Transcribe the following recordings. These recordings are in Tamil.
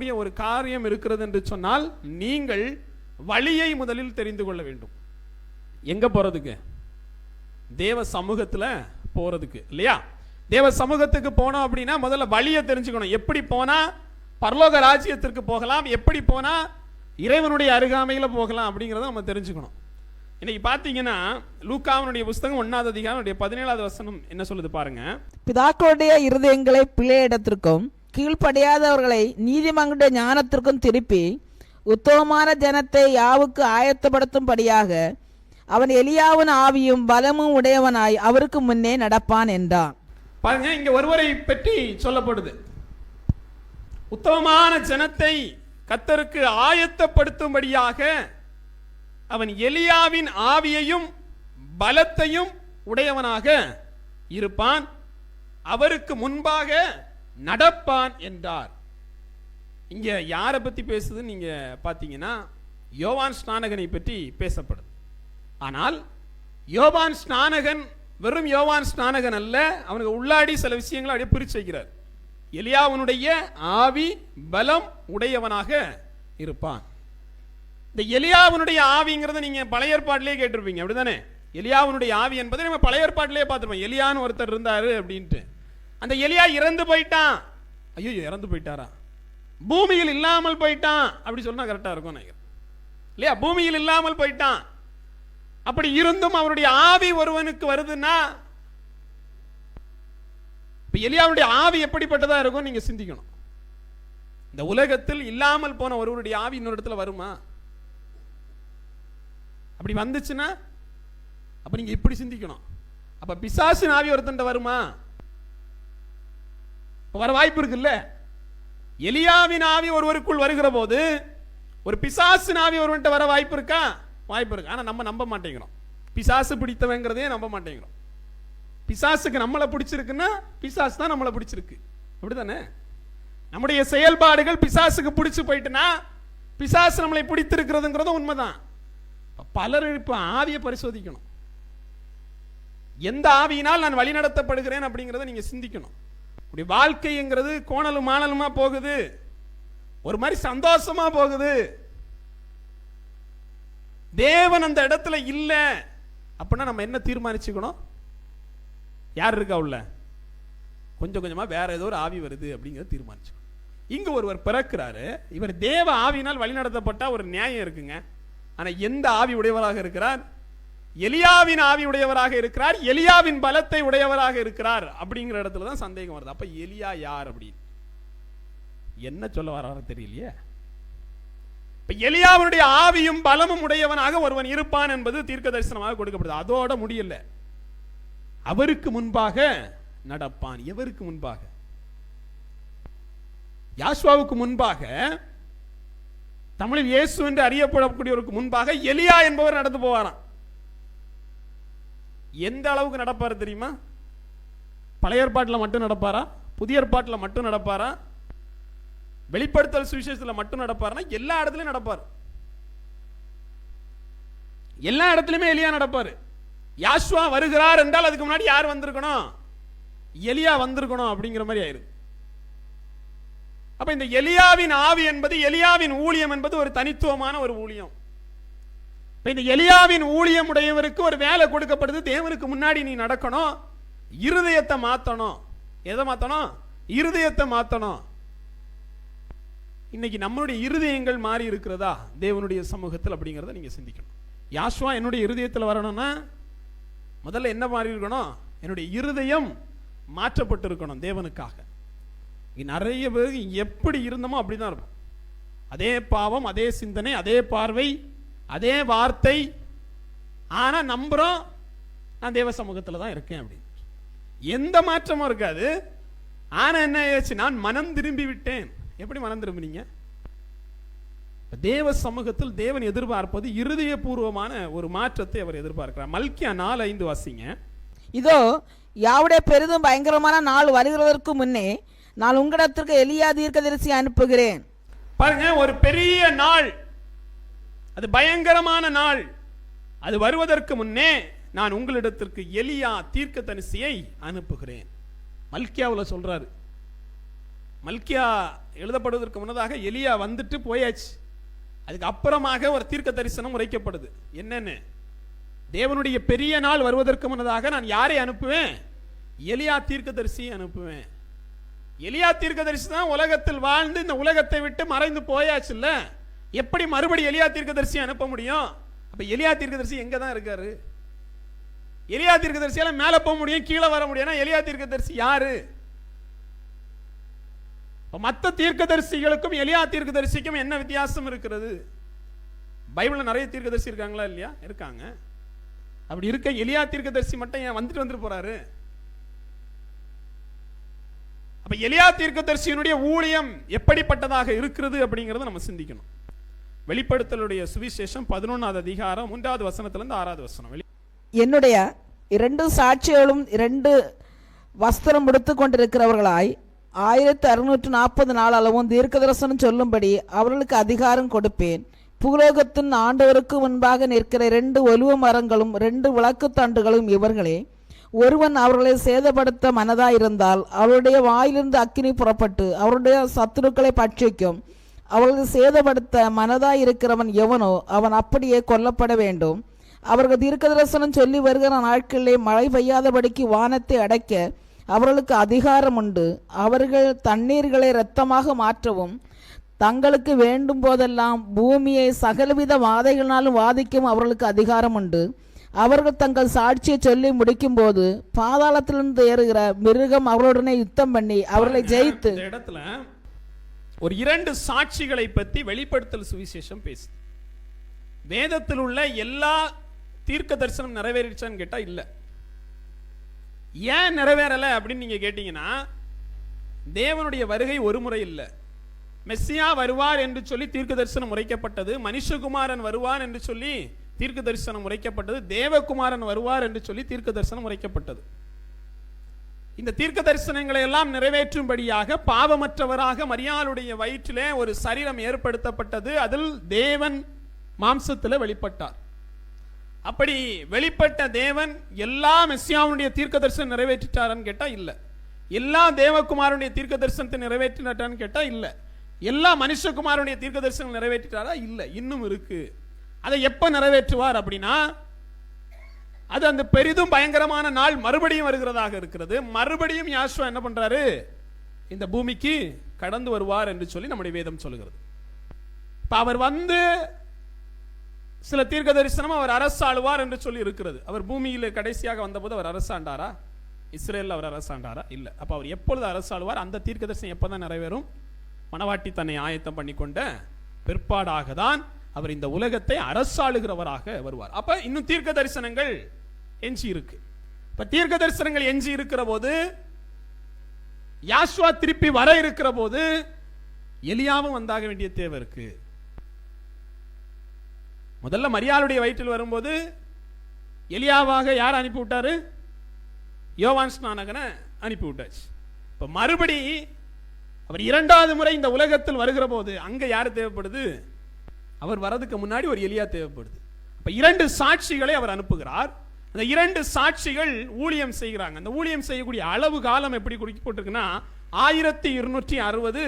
சொல்லக்கூடிய ஒரு காரியம் இருக்கிறது என்று சொன்னால் நீங்கள் வழியை முதலில் தெரிந்து கொள்ள வேண்டும். எங்க போறதுக்கு? தேவ சமூகத்துல போறதுக்கு இல்லையா? தேவ சமூகத்துக்கு போனோம் அப்படின்னா முதல்ல வழியை தெரிஞ்சுக்கணும். எப்படி போனா பரலோக ராஜ்யத்திற்கு போகலாம் எப்படி போனா இறைவனுடைய அருகாமையில் போகலாம் அப்படிங்கிறத நம்ம தெரிஞ்சுக்கணும். இன்னைக்கு பார்த்தீங்கன்னா லூக்காவனுடைய புஸ்தகம் ஒன்னாவது அதிகாரம் பதினேழாவது வசனம் என்ன சொல்லுது பாருங்க. பிதாக்களுடைய இருதயங்களை பிள்ளையிடத்திற்கும் கீழ்ப்படியாதவர்களை நீதிமன்ற ஞானத்திற்கும் திருப்பி உத்தமமான ஜனத்தை யாவுக்கு ஆயத்தப்படுத்தும்படியாக அவன் எலியாவின் ஆவியும் பலமும் உடையவனாய் அவருக்கு முன்னே நடப்பான் என்றான். பாருங்க இங்க ஒருவரை பற்றி சொல்லப்படுது. உத்தமமான ஜனத்தை கத்தருக்கு ஆயத்தப்படுத்தும்படியாக அவன் எலியாவின் ஆவியையும் பலத்தையும் உடையவனாக இருப்பான். அவருக்கு முன்பாக நடப்பான் என்றார். இங்கே யாரை பற்றி பேசுதுன்னு நீங்கள் பார்த்தீங்கன்னா யோவான் ஸ்நானகனை பற்றி பேசப்படுது ஆனால் யோவான் ஸ்நானகன் வெறும் யோவான் ஸ்நானகன் அல்ல அவனுக்கு உள்ளாடி சில விஷயங்களை அப்படியே பிரித்து வைக்கிறார். எலியாவனுடைய ஆவி பலம் உடையவனாக இருப்பான். இந்த எலியாவனுடைய ஆவிங்கிறத நீங்கள் பழைய ஏற்பாட்டிலே கேட்டிருப்பீங்க அப்படிதானே எலியாவனுடைய ஆவி என்பதை நம்ம பழைய ஏற்பாட்டிலே பார்த்துருப்போம். எலியான்னு ஒருத்தர் இருந்தார் அப்படின்ட்டு. அந்த எலியா இறந்து போயிட்டான். ஐயோ இறந்து போயிட்டாரா? பூமியில் இல்லாமல் போயிட்டான். அப்படி சொன்னா கரெக்டா இருக்கும் நினைக்கிறேன். இல்லையா? பூமியில் இல்லாமல் போயிட்டான். அப்படி இருந்தும் அவருடைய ஆவி ஒருவனுக்கு வருதுன்னா இப்ப எலியாவுடைய ஆவி எப்படிப்பட்டதா இருக்கும் நீங்க சிந்திக்கணும். இந்த உலகத்தில் இல்லாமல் போன ஒருவருடைய ஆவி இன்னொரு இடத்துல வருமா? அப்படி வந்துச்சுன்னா அப்ப நீங்க இப்படி சிந்திக்கணும். அப்ப பிசாசின் ஆவி ஒருத்தன் வருமா? வர வாய்ப்பு இருக்குல்ல? எலியாவின் ஆவி ஒருவருக்குள் வருகிற போது ஒரு பிசாசின் ஆவி ஒருவன்ட்ட வர வாய்ப்பு இருக்கா? வாய்ப்பு இருக்கு. ஆனா நம்ம நம்ப மாட்டேங்கிறோம். பிசாசு பிடித்தவங்கிறதே நம்ப மாட்டேங்கிறோம். பிசாசுக்கு நம்மளை பிடிச்சிருக்குன்னா பிசாசு தான் நம்மளை பிடிச்சிருக்கு. அப்படிதானே நம்முடைய செயல்பாடுகள் பிசாசுக்கு பிடிச்சி போயிட்டுனா பிசாசு நம்மளை பிடித்திருக்கிறதுங்கிறதும் உண்மைதான். பலர் இப்போ ஆவியை பரிசோதிக்கணும். எந்த ஆவியினால் நான் வழிநடத்தப்படுகிறேன் அப்படிங்கிறத நீங்க சிந்திக்கணும். இப்படி வாழ்க்கைங்கிறது கோணலும் மாணலுமா போகுது? ஒரு மாதிரி சந்தோஷமா போகுது. தேவன் அந்த இடத்துல இல்லை. அப்படின்னா நம்ம என்ன தீர்மானிச்சுக்கணும்? யார் இருக்கா உள்ள? கொஞ்சம் கொஞ்சமாக வேற ஏதோ ஒரு ஆவி வருது அப்படிங்கிறத தீர்மானிச்சுக்கணும். இங்கே ஒருவர் பிறக்கிறாரு. இவர் தேவ ஆவியினால் வழிநடத்தப்பட்ட ஒரு நியாயம் இருக்குங்க. ஆனால் எந்த ஆவி உடையவராக இருக்கிறார்? எலியாவின் ஆவி உடையவராக இருக்கிறார் எலியாவின் பலத்தை உடையவராக இருக்கிறார் அப்படிங்கிற இடத்துல தான் சந்தேகம் வருது. அப்ப எலியா யார் அப்படின்னு? என்ன சொல்ல வராரு தெரியலையே. இப்ப எலியாவுடைய ஆவியும் பலமும் உடையவனாக ஒருவன் இருப்பான் என்பது தீர்க்க தரிசனமாக கொடுக்கப்படுது. அதோட முடியல. அவருக்கு முன்பாக நடப்பான். எவருக்கு முன்பாக? யாஸ்வாவுக்கு முன்பாக தமிழில் இயேசு என்று அறியப்படக்கூடியவருக்கு முன்பாக எலியா என்பவர் நடந்து போவாராம். எந்த அளவுக்கு நடப்பார் தெரியுமா? பழைய ஏற்பாட்டில் மட்டும் நடப்பாரா? புதிய ஏற்பாட்டில் மட்டும் நடப்பாரா? வெளிப்படுத்தல் சுவிசேஷத்தில் மட்டும் நடப்பார்னா எல்லா இடத்துலையும் நடப்பார். எல்லா இடத்துலையுமே எலியா நடப்பார். யாஷ்வா வருகிறார் என்றால் அதுக்கு முன்னாடி யார் வந்திருக்கணும்? எலியா வந்திருக்கணும் அப்படிங்கிற மாதிரி ஆயிருக்கு அப்ப இந்த எலியாவின் ஆவி என்பது எலியாவின் ஊழியம் என்பது ஒரு தனித்துவமான ஒரு ஊழியம். இப்போ இந்த எலியாவின் ஊழியம் உடையவருக்கு ஒரு வேலை கொடுக்கப்படுது தேவனுக்கு முன்னாடி நீ நடக்கணும். இருதயத்தை மாற்றணும் எதை மாற்றணும் இருதயத்தை மாற்றணும் இன்னைக்கு நம்மளுடைய இருதயங்கள் மாறி இருக்கிறதா? தேவனுடைய சமூகத்தில் அப்படிங்கிறத நீங்கள் சிந்திக்கணும். யாஷ்வா என்னுடைய இருதயத்தில் வரணும்னா முதல்ல என்ன மாறி இருக்கணும்? என்னுடைய இருதயம் மாற்றப்பட்டு இருக்கணும் தேவனுக்காக. இங்கே நிறைய பேர் எப்படி இருந்தோமோ அப்படிதான் இருக்கும். அதே பாவம் அதே சிந்தனை அதே பார்வை அதே வார்த்தை. ஆனா நம்புறோம். நான் தேவ சமூகத்தில் தான் இருக்கேன் அப்படின்னு. எந்த மாற்றமும் இருக்காது. ஆனா என்ன ஆயிடுச்சு? நான் மனம் திரும்பி விட்டேன். எப்படி மனம் திரும்பினீங்க? தேவ சமூகத்தில் தேவன் எதிர்பார்ப்பது இருதயபூர்வமான ஒரு மாற்றத்தை அவர் எதிர்பார்க்கிறார். மல்கியா நாலு ஐந்து வாசிங்க. இதோ யாவுடைய பெரிதும் பயங்கரமான நாள் வருகிறதற்கு முன்னே நான் உங்களிடத்திற்கு எலியா தீர்க்கதரிசி அனுப்புகிறேன். பாருங்க ஒரு பெரிய நாள். அது பயங்கரமான நாள். அது வருவதற்கு முன்னே நான் உங்களிடத்திற்கு எலியா தீர்க்க தரிசியை அனுப்புகிறேன். மல்கியாவில் சொல்கிறாரு மல்கியா எழுதப்படுவதற்கு முன்னதாக எலியா வந்துட்டு போயாச்சு. அதுக்கு அப்புறமாக ஒரு தீர்க்க தரிசனம் உரைக்கப்படுது. என்னென்னு? தேவனுடைய பெரிய நாள் வருவதற்கு முன்னதாக நான் யாரை அனுப்புவேன்? எலியா தீர்க்கதரிசியை அனுப்புவேன். எலியா தீர்க்கதரிசி தான் உலகத்தில் வாழ்ந்து இந்த உலகத்தை விட்டு மறைந்து போயாச்சுல்ல? எப்படி மறுபடி எலியா தீர்க்கதரிசி அனுப்ப முடியும்? அப்ப எலியா தீர்க்கதரிசி எங்க தான் இருக்காரு? எலியா தீர்க்கதரிசியால் மேல போக முடியும் கீழே வர முடியும்னா எலியா தீர்க்கதரிசி யாரு? மற்ற தீர்க்கதரிசிகளுக்கும் எலியா தீர்க்கதரிசிக்கும் என்ன வித்தியாசம் இருக்கிறது? பைபிளில் நிறைய தீர்க்கதரிசி இருக்காங்களா இல்லையா? இருக்காங்க. அப்படி இருக்க எலியா தீர்க்கதரிசி மட்டும் ஏன் வந்துட்டு வந்துட்டு போறாரு? அப்ப எலியா தீர்க்கதரிசியினுடைய ஊழியம் எப்படிப்பட்டதாக இருக்கிறது அப்படிங்கறத நம்ம சிந்திக்கணும். வெளிப்படுத்தலுடைய சுவிசேஷம் பதினொன்றாவது அதிகாரம் மூன்றாவது வசனத்திலிருந்து ஆறாவது வசனம். என்னுடைய இரண்டு சாட்சிகளும் இரண்டு வஸ்திரம் எடுத்து கொண்டிருக்கிறவர்களாய் ஆயிரத்தி அறுநூற்று நாற்பது நாள் அளவும் தீர்க்கதரிசனம் சொல்லும்படி அவர்களுக்கு அதிகாரம் கொடுப்பேன். பூலோகத்தின் ஆண்டவருக்கு முன்பாக நிற்கிற இரண்டு ஒலுவ மரங்களும் ரெண்டு விளக்கு தண்டுகளும் இவர்களே. ஒருவன் அவர்களை சேதப்படுத்த மனதாயிருந்தால் அவருடைய வாயிலிருந்து அக்கினி புறப்பட்டு அவருடைய சத்துருக்களை பட்சிக்கும். அவர்களை சேதப்படுத்த மனதாயிருக்கிறவன் எவனோ அவன் அப்படியே கொல்லப்பட வேண்டும். அவர்கள் தீர்க்கதரிசனம் சொல்லி வருகிற நாட்களிலே மழை பெய்யாதபடிக்கு வானத்தை அடைக்க அவர்களுக்கு அதிகாரம் உண்டு. அவர்கள் தண்ணீர்களை இரத்தமாக மாற்றவும் தங்களுக்கு வேண்டும் போதெல்லாம் பூமியை சகலவித வாதைகளினாலும் வாதிக்கும் அவர்களுக்கு அதிகாரம் உண்டு. அவர்கள் தங்கள் சாட்சியை சொல்லி முடிக்கும்போது பாதாளத்திலிருந்து ஏறுகிற மிருகம் அவர்களுடனே யுத்தம் பண்ணி அவர்களை ஜெயித்து இடத்துல ஒரு இரண்டு சாட்சிகளை பற்றி வெளிப்படுத்தல் சுவிசேஷம் பேசு வேதத்தில் உள்ள எல்லா தீர்க்க தரிசனம் நிறைவேறிச்சான்னு கேட்டால் இல்லை. ஏன் நிறைவேறலை அப்படின்னு நீங்க கேட்டிங்கன்னா தேவனுடைய வருகை ஒரு முறை இல்லை. மெஸ்ஸியா வருவார் என்று சொல்லி தீர்க்க தரிசனம் உரைக்கப்பட்டது மனுஷகுமாரன் வருவார் என்று சொல்லி தீர்க்க தரிசனம் உரைக்கப்பட்டது தேவகுமாரன் வருவார் என்று சொல்லி தீர்க்க தரிசனம் உரைக்கப்பட்டது இந்த தீர்க்க தரிசனங்களை எல்லாம் நிறைவேற்றும்படியாக பாவமற்றவராக மரியாளுடைய வயிற்றிலே ஒரு சரீரம் ஏற்படுத்தப்பட்டது. அதில் தேவன் மாம்சத்தில் வெளிப்பட்டார். அப்படி வெளிப்பட்ட தேவன் எல்லா மெஸ்ஸியாவுடைய தீர்க்க தரிசனம் நிறைவேற்றிட்டாரான்னு கேட்டால் இல்லை. எல்லா தேவகுமாரனுடைய தீர்க்க தரிசனத்தை நிறைவேற்றினாட்டான்னு கேட்டால் இல்லை. எல்லா மனுஷகுமாரனுடைய தீர்க்க தரிசனம் நிறைவேற்றிட்டாரா? இல்லை. இன்னும் இருக்கு. அதை எப்போ நிறைவேற்றுவார் அப்படின்னா அது அந்த பெரிதும் பயங்கரமான நாள் மறுபடியும் வருகிறதாக இருக்கிறது. மறுபடியும் யாஷ்வா என்ன பண்றாரு? இந்த பூமிக்கு கடந்து வருவார் என்று சொல்லி நம்முடைய வேதம் சொல்லுகிறது இப்போ அவர் வந்து சில தீர்க்க தரிசனம் அவர் அரசாளுவார் என்று சொல்லி இருக்கிறது. அவர் பூமியில் கடைசியாக வந்தபோது அவர் அரசாண்டாரா? இஸ்ரேலில் அவர் அரசாண்டாரா? இல்லை. அப்போ அவர் எப்பொழுது அரசாளுவார்? அந்த தீர்க்க தரிசனம் எப்பதான் நிறைவேறும்? மணவாட்டி தன்னை ஆயத்தம் பண்ணி கொண்ட பிற்பாடாக தான் அவர் இந்த உலகத்தை அரசாளுகிறவராக வருவார். அப்போ இன்னும் தீர்க்க தரிசனங்கள் எஞ்சி இருக்கு. இப்ப தீர்க்க தரிசனங்கள் எஞ்சி இருக்கிற போது யாஷ்வா திருப்பி வர இருக்கிற போது எலியாவும் வந்தாக வேண்டிய தேவை இருக்கு. முதல்ல மரியாளுடைய வயிற்றில் வரும்போது எலியாவாக யார் அனுப்பி விட்டாரு யோவான் ஸ்நானகனை அனுப்பி விட்டாச்சு இப்போ மறுபடி அவர் இரண்டாவது முறை இந்த உலகத்தில் வருகிற போது அங்க யார் தேவைப்படுது? அவர் வரதுக்கு முன்னாடி ஒரு எலியா தேவைப்படுது. அப்ப இரண்டு சாட்சிகளை அவர் அனுப்புகிறார். அந்த இரண்டு சாட்சிகள் ஊழியம் செய்கிறாங்க. அந்த ஊழியம் செய்யக்கூடிய அளவு காலம் எப்படி குறிப்பிட்டிருக்குன்னா ஆயிரத்தி இருநூற்றி அறுபது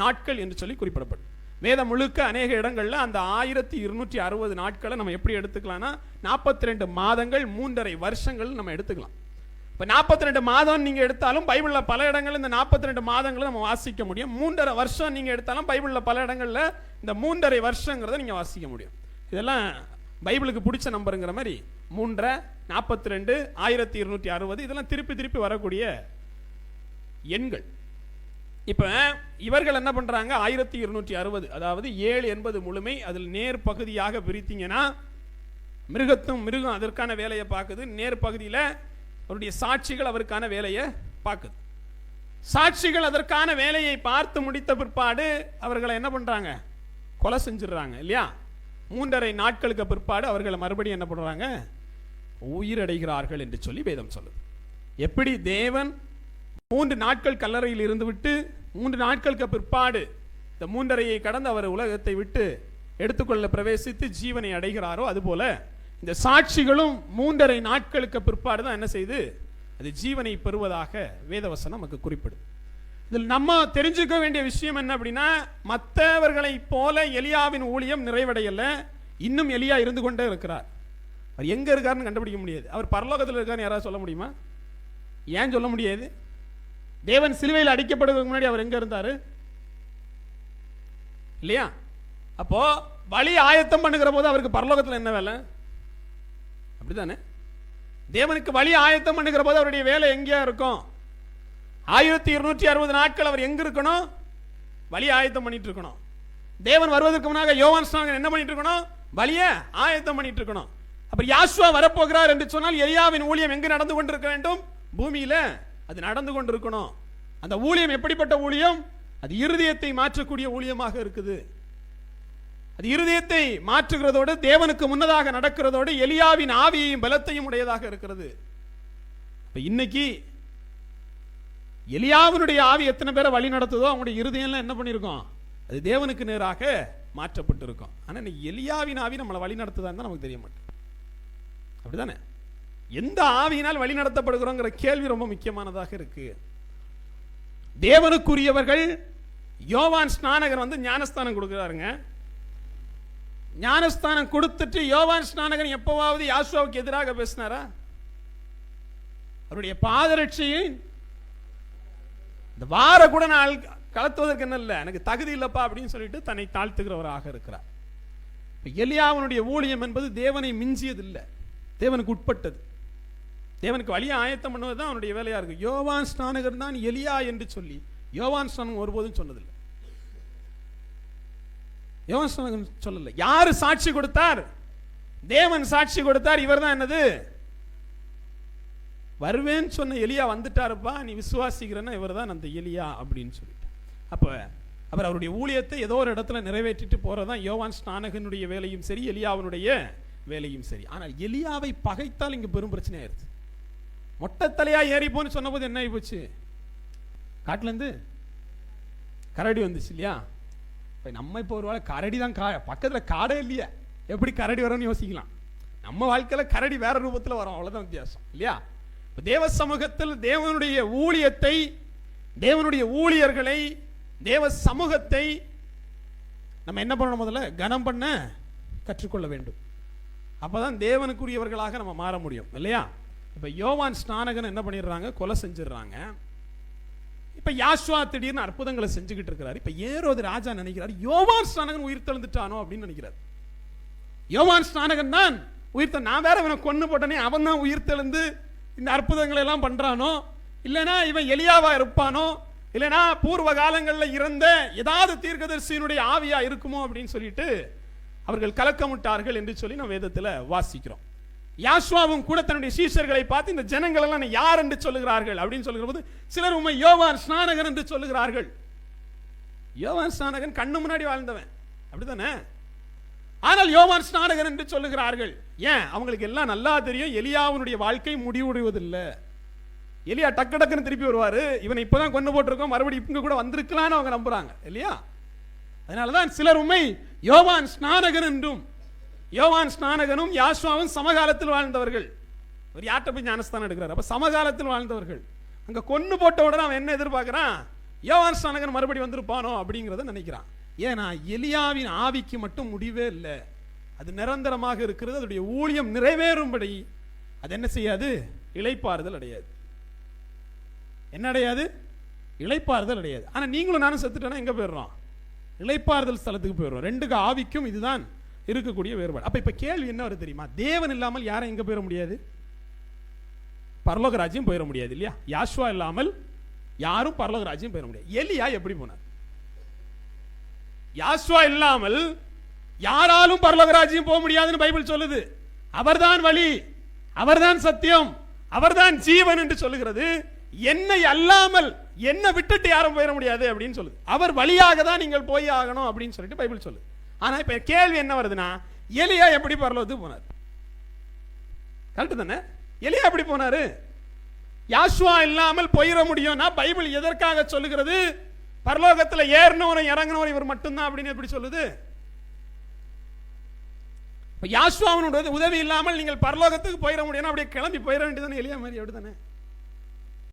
நாட்கள் என்று சொல்லி குறிப்பிடப்படும். வேதம் முழுக்க அநேக இடங்களில் அந்த ஆயிரத்தி இருநூற்றி அறுபது நாட்களை நம்ம எப்படி எடுத்துக்கலாம்னா நாற்பத்தி ரெண்டு மாதங்கள் மூன்றரை வருஷங்கள் நம்ம எடுத்துக்கலாம். இப்போ நாற்பத்தி ரெண்டு மாதம் நீங்கள் எடுத்தாலும் பைபிளில் பல இடங்கள்ல இந்த நாற்பத்தி ரெண்டு மாதங்களை நம்ம வாசிக்க முடியும். மூன்றரை வருஷம் நீங்கள் எடுத்தாலும் பைபிளில் பல இடங்களில் இந்த மூன்றரை வருஷங்கிறத நீங்கள் வாசிக்க முடியும். இதெல்லாம் பைபிளுக்கு பிடிச்ச நம்பருங்கிற மாதிரி மூன்றரை நாற்பத்தி ரெண்டு ஆயிரத்தி இருநூற்றி அறுபது இதெல்லாம் திருப்பி திருப்பி வரக்கூடிய எண்கள். இப்போ இவர்கள் என்ன பண்ணுறாங்க ஆயிரத்தி இருநூற்றி அறுபது அதாவது ஏழு என்பது முழுமை அதில் நேர் பகுதியாக பிரித்தீங்கன்னா மிருகத்தும் மிருகம் அதற்கான வேலையை பார்க்குது. நேர் பகுதியில் அவருடைய சாட்சிகள் அவருக்கான வேலையை பார்க்குது. சாட்சிகள் அதற்கான வேலையை பார்த்து முடித்த பிற்பாடு அவர்களை என்ன பண்ணுறாங்க கொலை செஞ்சிடுறாங்க இல்லையா? மூன்றரை நாட்களுக்கு பிற்பாடு அவர்களை மறுபடியும் என்ன பண்ணுறாங்க உயிரடைகிறார்கள் என்று சொல்லி வேதம் சொல்லுது. எப்படி தேவன் மூன்று நாட்கள் கல்லறையில் இருந்துவிட்டு மூன்று நாட்களுக்கு பிற்பாடு இந்த மூன்றரையை கடந்து அவர் உலகத்தை விட்டு எடுத்துக்கொள்ள பிரவேசித்து ஜீவனை அடைகிறாரோ அதுபோல இந்த சாட்சிகளும் மூன்றரை நாட்களுக்கு பிற்பாடு தான் என்ன செய்து அது ஜீவனை பெறுவதாக வேதவசனம் நமக்கு குறிப்பிடும் இதில் நம்ம தெரிஞ்சுக்க வேண்டிய விஷயம் என்ன அப்படின்னா மற்றவர்களைப் போல எலியாவின் ஊழியம் நிறைவடையல இன்னும் எலியா இருந்து கொண்டே இருக்கிறார். அவர் எங்கே இருக்காருன்னு கண்டுபிடிக்க முடியாது. அவர் பரலோகத்தில் இருக்காருன்னு யாராவது சொல்ல முடியுமா? ஏன் சொல்ல முடியாது? தேவன் சிலுவையில் அடிக்கப்படுவதற்கு முன்னாடி அவர் எங்கே இருந்தார்? இல்லையா? அப்போ வழி ஆயத்தம் பண்ணுகிற போது அவருக்கு பரலோகத்தில் என்ன வேலை? அப்படிதானே? தேவனுக்கு வழி ஆயத்தம் பண்ணுகிற போது அவருடைய வேலை எங்கேயா இருக்கும்? ஆயிரத்தி இருநூற்றி அறுபது நாட்கள் அவர் எங்க இருக்கணும்? வழி ஆயத்தம் பண்ணிட்டு இருக்கணும். தேவன் வருவதற்கு முன்னாக யோவான் என்ன பண்ணிட்டு இருக்கணும்? வழியை ஆயத்தம் பண்ணிட்டு இருக்கணும். அப்புறம் யாசுவா வரப்போகிறார் என்று சொன்னால் எலியாவின் ஊழியம் எங்கு நடந்து கொண்டிருக்க வேண்டும்? பூமியில அது நடந்து கொண்டிருக்கணும். அந்த ஊழியம் எப்படிப்பட்ட ஊழியம்? அது இருதயத்தை மாற்றக்கூடிய ஊழியமாக இருக்குது. அது இருதயத்தை மாற்றுகிறதோடு தேவனுக்கு முன்னதாக நடக்கிறதோடு எலியாவின் ஆவியையும் பலத்தையும் உடையதாக இருக்கிறது. இப்ப இன்னைக்கு எலியாவினுடைய ஆவி எத்தனை பேரை வழி நடத்துதோ அவங்களுடைய இருதயம்லாம் என்ன பண்ணியிருக்கோம்? அது தேவனுக்கு நேராக மாற்றப்பட்டிருக்கும். ஆனா இன்னைக்கு எலியாவின் ஆவி நம்மளை வழி நடத்துதான்னு தான் நமக்கு தெரிய மாட்டேன் அப்படிதானே எந்த ஆவியினால் வழி நடத்தப்படுகிறோங்கிற கேள்வி ரொம்ப முக்கியமானதாக இருக்கு. தேவனுக்குரியவர்கள் யோவான் ஸ்நானகர் வந்து ஞானஸ்தானம் கொடுக்குறாருங்க. ஞானஸ்தானம் கொடுத்துட்டு யோவான் ஸ்நானகன் எப்போவாவது யாசுவாவுக்கு எதிராக பேசினாரா? அவருடைய பாதரட்சியை இந்த வார கூட நான் கலத்துவதற்கு என்ன இல்லை எனக்கு தகுதி இல்லப்பா அப்படின்னு சொல்லிட்டு தன்னை தாழ்த்துகிறவராக இருக்கிறார். எலியாவனுடைய ஊழியம் என்பது தேவனை மிஞ்சியதில்லை. தேவனுக்கு உட்பட்டது. தேவனுக்கு வழியை ஆயத்தம் பண்ணுவது தான் அவனுடைய வேலையா இருக்கு. யோவான் ஸ்நானகர் தான் எலியா என்று சொல்லி யோவான் ஸ்நானகம் ஒருபோதும் சொன்னதில்லை. யோவான் ஸ்நானகன் சொல்லல. யார் சாட்சி கொடுத்தார்? தேவன் சாட்சி கொடுத்தார். இவர் தான் என்னது? வருவேன்னு சொன்ன எலியா வந்துட்டாருப்பா நீ விசுவாசிக்கிறன்னா இவர் தான் அந்த எலியா அப்படின்னு சொல்லிட்டு அப்ப அவர் அவருடைய ஊழியத்தை ஏதோ ஒரு இடத்துல நிறைவேற்றிட்டு போறதுதான் யோவான் ஸ்நானகனுடைய வேலையும் சரி எலியாவனுடைய வேலையும் சரி. ஆனால் எலியாவை பகைத்தால் இங்க பெரும் பிரச்சனை ஆயிடுச்சு மொட்டை தலையா ஏறி போன்னு சொன்னபோது என்ன ஆகி போச்சு காட்டுல இருந்து கரடி வந்துச்சு இல்லையா? இப்போ நம்ம இப்போ ஒரு வேளை கரடி தான் கா பக்கத்துல காடே இல்லையா. எப்படி கரடி வரும்னு யோசிக்கலாம். நம்ம வாழ்க்கையில கரடி வேற ரூபத்துல வரும். அவ்வளோதான் வித்தியாசம் இல்லையா? இப்போ தேவ சமூகத்தில் தேவனுடைய ஊழியத்தை தேவனுடைய ஊழியர்களை தேவ சமூகத்தை நம்ம என்ன பண்ணணும் முதல்ல? கனம் பண்ண கற்றுக்கொள்ள வேண்டும். அப்பதான் தேவனுக்குரியவர்களாக நம்ம மாற முடியும் இல்லையா? இப்ப யோவான் ஸ்நானகன் என்ன பண்ணிடுறாங்க? கொலை செஞ்சிடுறாங்க. இப்ப யாஷ்வா திடீர்னு அற்புதங்களை செஞ்சுக்கிட்டு இருக்கிறாரு. இப்ப ஏரோது ராஜா நினைக்கிறார் யோவான் ஸ்நானகன் உயிர் தெழுந்துட்டானோ அப்படின்னு நினைக்கிறார். யோவான் ஸ்நானகன் தான் உயிர்த்த நான் வேற இவனை கொன்னு போட்டனே அவன் தான் உயிர் தெழுந்து இந்த அற்புதங்களை எல்லாம் பண்றானோ? இல்லனா இவன் எளியாவா இருப்பானோ? இல்லனா பூர்வ காலங்களில் இறந்த ஏதாவது தீர்க்கதரிசியினுடைய ஆவியா இருக்குமோ அப்படின்னு சொல்லிட்டு அவர்கள் கலக்கமுட்டார்கள் என்று சொல்லி நம்ம வேதத்துல வாசிக்கிறோம். யாஸ்வாவும் கூட தன்னுடைய சீஷர்களை பார்த்து இந்த ஜனங்கள் எல்லாம் யார் என்று சொல்லுகிறார்கள் அப்படின்னு சொல்லுகிற போது சிலர் உண்மை யோவான் ஸ்நானகர் என்று சொல்லுகிறார்கள். யோவான் ஸ்நானகன் கண்ணு முன்னாடி வாழ்ந்தவன். அப்படித்தானே? ஆனால் யோவான் ஸ்நானகர் என்று சொல்லுகிறார்கள். ஏன்? அவங்களுக்கு எல்லாம் நல்லா தெரியும். எலியாவுடைய வாழ்க்கை முடிவுடைவதில்லை. எலியா டக்கு டக்குன்னு திருப்பி வருவாரு. இவனை இப்பதான் கொண்டு போட்டிருக்கோம். மறுபடியும் இங்கே கூட வந்திருக்கலான்னு அவங்க நம்புறாங்க. இல்லையா? அதனாலதான் சிலர் உண்மை யோவான் ஸ்நானகன் என்றும் யோவான் ஸ்நானகனும் யாஸ்வாவும் சமகாலத்தில் வாழ்ந்தவர்கள். ஒரு யார்கிட்ட போய் ஞானஸ்தானம் எடுக்கிறார்? அப்போ சமகாலத்தில் வாழ்ந்தவர்கள். அங்கே கொன்று போட்ட உடனே அவன் என்ன எதிர்பார்க்குறான்? யோவான் ஸ்நானகன் மறுபடி வந்திருப்பானோ அப்படிங்கிறத நினைக்கிறான். ஏன்னா எலியாவின் ஆவிக்கு மட்டும் முடிவே இல்லை. அது நிரந்தரமாக இருக்கிறது. அதனுடைய ஊழியம் நிறைவேறும்படி. அது என்ன செய்யாது? இழைப்பாறுதல் அடையாது. என்ன அடையாது? இழைப்பாறுதல் அடையாது. ஆனால் நீங்களும் நானும் செத்துட்டேன்னா எங்கே போயிடுறோம்? நிலைப்பாறுதல் ஸ்தலத்துக்கு போயிடுவோம் ரெண்டுக்கு ஆவிக்கும் இதுதான் இருக்கக்கூடிய வேறுபாடு. அப்ப இப்ப கேள்வி என்ன வருது தெரியுமா? தேவன் இல்லாமல் யாரும் எங்கே போயிட முடியாது? பரலோக ராஜ்யம் போயிட முடியாது இல்லையா? யாஷ்வா இல்லாமல் யாரும் பரலோக ராஜ்யம் போயிட முடியாது. எலியா எப்படி போனார்? யாஸ்வா இல்லாமல் யாராலும் பரலோக ராஜ்யம் போக முடியாதுன்னு பைபிள் சொல்லுது. அவர்தான் வழி அவர்தான் சத்தியம் அவர்தான் ஜீவன் என்று சொல்லுகிறது. என்னை அல்லாமல் என்னை விட்டுட்டு யாரும் போயிட முடியாது அப்படின்னு சொல்லுது அவர் வழியாக தான் நீங்கள் போய் ஆகணும் அப்படின்னு சொல்லிட்டு பைபிள் சொல்லுது ஆனால் இப்போ கேள்வி என்ன வருதுன்னா எலியா எப்படி பரலோது போனார்? கரெக்டு தானே? எலியா எப்படி போனாரு? யாஷ்வா இல்லாமல் போயிட முடியும்னா பைபிள் எதற்காக சொல்லுகிறது? பரலோகத்துல ஏறினவரும் இறங்கினவரும் இவர் மட்டும்தான் அப்படின்னு எப்படி சொல்லுது? இப்ப உதவி இல்லாமல் நீங்கள் பரலோகத்துக்கு போயிட முடியும்னா அப்படியே கிளம்பி போயிட வேண்டியதானே எளிய மாதிரி அப்படிதானே